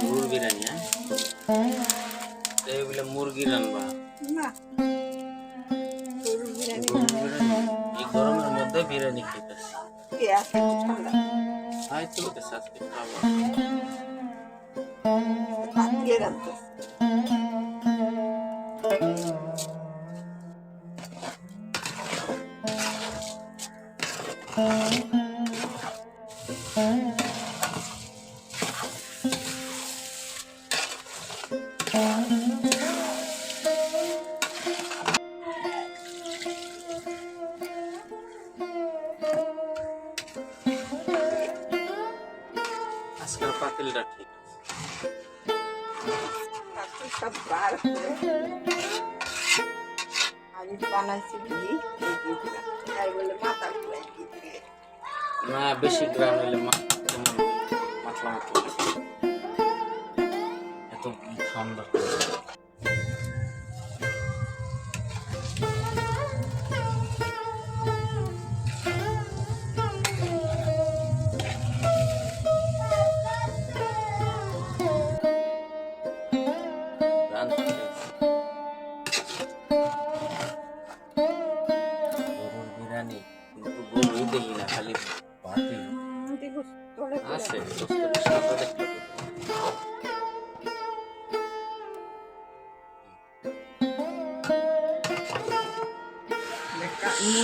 গরুর বিরিয়ানি হ্যাঁ এইগুলো মুরগি রান্না। না। গরুর বিরিয়ানি এই গরমের মধ্যে বিরিয়ানি খেতেছি। কে আছে খুব ঠান্ডা? হাই তো লোকের আজকে খাব আজকের পাতিলটা ঠিক আমি বানাইছি ঘি ঘি তাই বলে মাথা ঘুরাই না বেশি গ্রাম মাতলা এত খাওয়ান দরকার। গরুর খালি ভাতই আছে দোস্তের সাথে দেখলে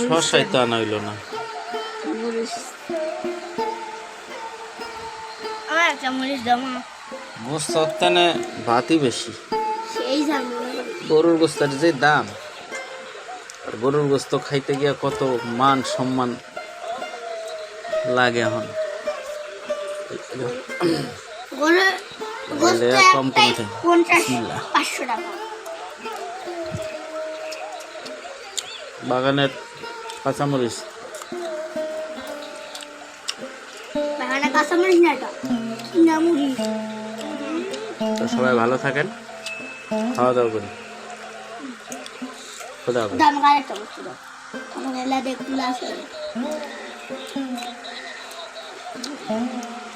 শশাই তো আনা হইল না। মরিচ। আমার একটা মরিচ জমা গোস্ত ওখানে ভাতই বেশি। গরুর গোস্তের যে দাম আর গরুর গোস্ত খাইতে গিয়া কত মান সম্মান লাগে এখন। কম কমে বাগানের কাঁচামরিচ। বাগানে কাঁচামরিচ না এটা? তো সবাই ভালো থাকেন। খাওয়া দাওয়া করি। খোদা হাফেজ। দাম গাড়ি একটা বস্তু দাও। খুলে আসে